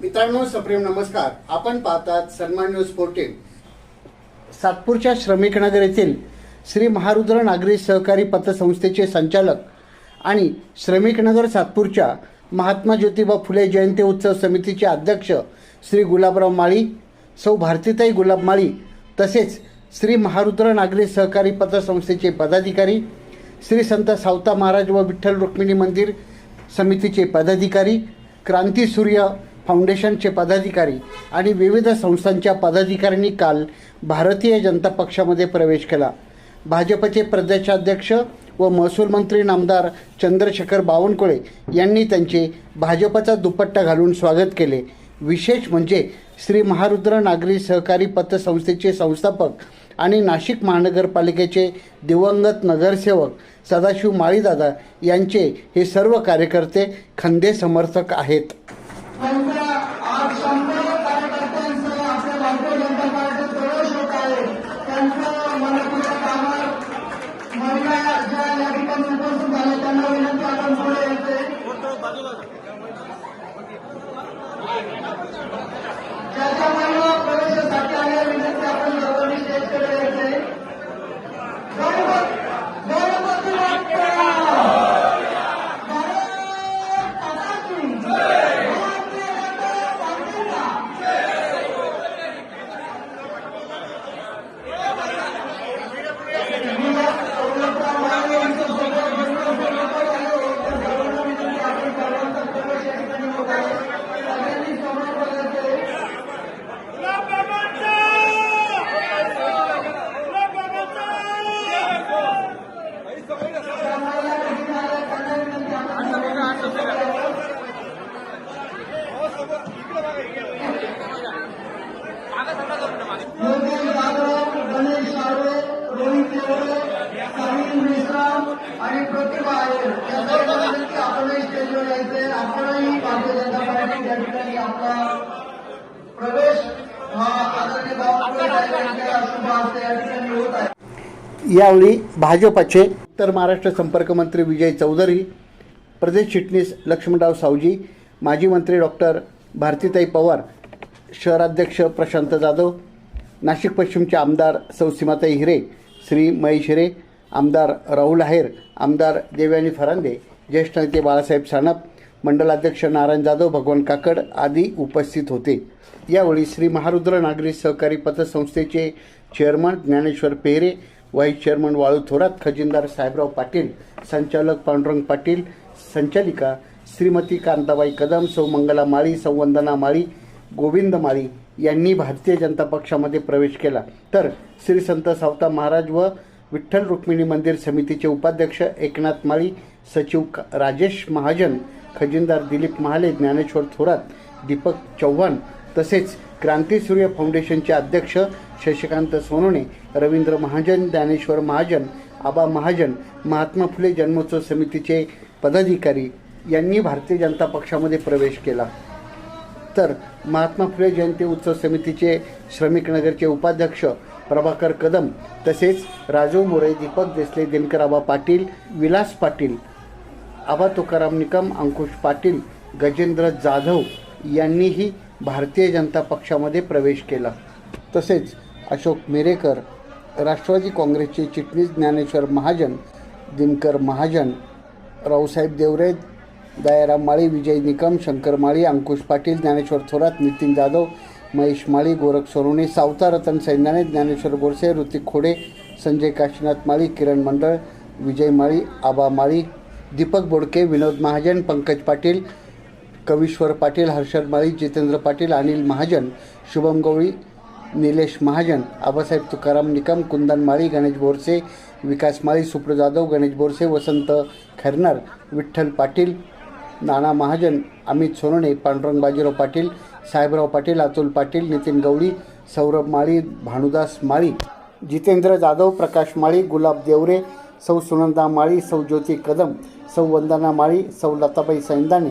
मित्रांनो सप्रेम नमस्कार. आपण पाहतात सन्मान न्यूज फोर्टीन सातपूरच्या श्रमिक नगर येथील श्री महारुद्र नागरी सहकारी पतसंस्थेचे संचालक आणि श्रमिक नगर सातपूरच्या महात्मा ज्योतिबा फुले जयंती उत्सव समितीचे अध्यक्ष श्री गुलाबराव माळी सौ भारतीताई गुलाब माळी तसेच श्री महारुद्र नागरी सहकारी पतसंस्थेचे पदाधिकारी श्री संत सावता महाराज व विठ्ठल रुक्मिणी मंदिर समितीचे पदाधिकारी क्रांती सूर्य फाउंडेशनचे पदाधिकारी आणि विविध संस्थांच्या पदाधिकाऱ्यांनी काल भारतीय जनता पक्षामध्ये प्रवेश केला. भाजपचे प्रदेशाध्यक्ष व महसूल मंत्री नामदार चंद्रशेखर बावनकुळे यांनी त्यांचे भाजपचा दुपट्टा घालून स्वागत केले. विशेष म्हणजे श्री महारुद्र नागरी सहकारी पतसंस्थेचे संस्थापक आणि नाशिक महानगरपालिकेचे दिवंगत नगरसेवक सदाशिव माळीदादा यांचे हे सर्व कार्यकर्ते खंदे समर्थक आहेत. त्यांचा आज आणि प्रतिभा आहे. त्या सर्वांसाठी आपणही स्टेजवर यायचे आपणही भारतीय जनता पार्टी या ठिकाणी आपला प्रवेश हा आदरणीय बाबासाहेब शुभ हस्ते या ठिकाणी होत आहे. यावेळी भाजपाचे तर महाराष्ट्र संपर्कमंत्री विजय चौधरी प्रदेश चिटणीस लक्ष्मणराव सावजी माजी मंत्री डॉक्टर भारतीताई पवार शहराध्यक्ष प्रशांत जाधव नाशिक पश्चिमचे आमदार सौ सीमाताई हिरे श्री महेश हिरे आमदार राहुल आहेर आमदार देवयानी फरांदे ज्येष्ठ नेते बाळासाहेब सानप मंडलाध्यक्ष नारायण जाधव भगवान काकड आदी उपस्थित होते. यावेळी श्री महारुद्र नागरी सहकारी पतसंस्थेचे chairman Dnyaneshwar Pehere vice chairman Walu Thorat खजिनदार Sahebrao Patil संचालक पांडुरंग पाटील संचालिका श्रीमती कांताबाई कदम सौ मंगला माळी संवंदना माळी गोविंद माळी यांनी भारतीय जनता पक्षामध्ये प्रवेश केला. तर श्री संत सावता महाराज व विठ्ठल रुक्मिणी मंदिर समितीचे उपाध्यक्ष एकनाथ माळी सचिव राजेश महाजन खजिनदार दिलीप महाले ज्ञानेश्वर थोरात दीपक चव्हाण तसेच क्रांतीसूर्य फाउंडेशनचे अध्यक्ष शशिकांत सोनवणे रवींद्र महाजन ज्ञानेश्वर महाजन आबा महाजन महात्मा फुले जन्मोत्सव समितीचे पदाधिकारी यांनी भारतीय जनता पक्षामध्ये प्रवेश केला. तर महात्मा फुले जयंती उत्सव समितीचे श्रमिक नगरचे उपाध्यक्ष प्रभाकर कदम तसेच राजू मोरे दीपक देसले दिनकर आबा पाटील विलास पाटील आबा तुकाराम निकम अंकुश पाटील गजेंद्र जाधव यांनीही भारतीय जनता पक्षामध्ये प्रवेश केला. तसेच अशोक मेरेकर राष्ट्रवादी काँग्रेसचे चिटणीस ज्ञानेश्वर महाजन दिनकर महाजन रावसाहेब देवरे दयाराम माळी विजय निकम शंकर माळी अंकुश पाटील ज्ञानेश्वर थोरात नितीन जाधव महेश माळी गोरख सोनवणे सावता रतन सैंदाने ज्ञानेश्वर गोडसे ऋतिक खोडे संजय काशीनाथ माळी किरण मंडळ विजय माळी आबा माळी दीपक बोडके विनोद महाजन पंकज पाटील कवीश्वर पाटील हर्षद माळी जितेंद्र पाटील अनिल महाजन शुभम गवळी निलेश महाजन आबासाहेब तुकाराम निकम कुंदन माळी गणेश बोरसे विकास माळी सुप्र जाधव गणेश बोरसे वसंत खैरनार विठ्ठल पाटील नाना महाजन अमित सोनणे पांडुरंग बाजीराव पाटील साहेबराव पाटील अतुल पाटील नितीन गवळी सौरभ माळी भानुदास माळी जितेंद्र जाधव प्रकाश माळी गुलाब देवरे सौ सुनंदा माळी सौ ज्योती कदम सौ वंदना माळी सौ लताबाई सैंदाने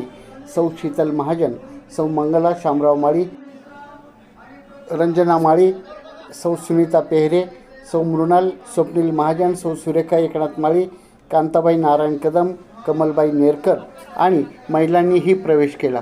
सौ शीतल महाजन सौ मंगला शामराव माळी रंजना माळी सौ सुनीता पेहरे सौ मृणाल स्वप्नील महाजन सौ सुरेखा एकनाथ माळी कांताबाई नारायण कदम कमलबाई नेरकर आणि महिलांनीही प्रवेश केला.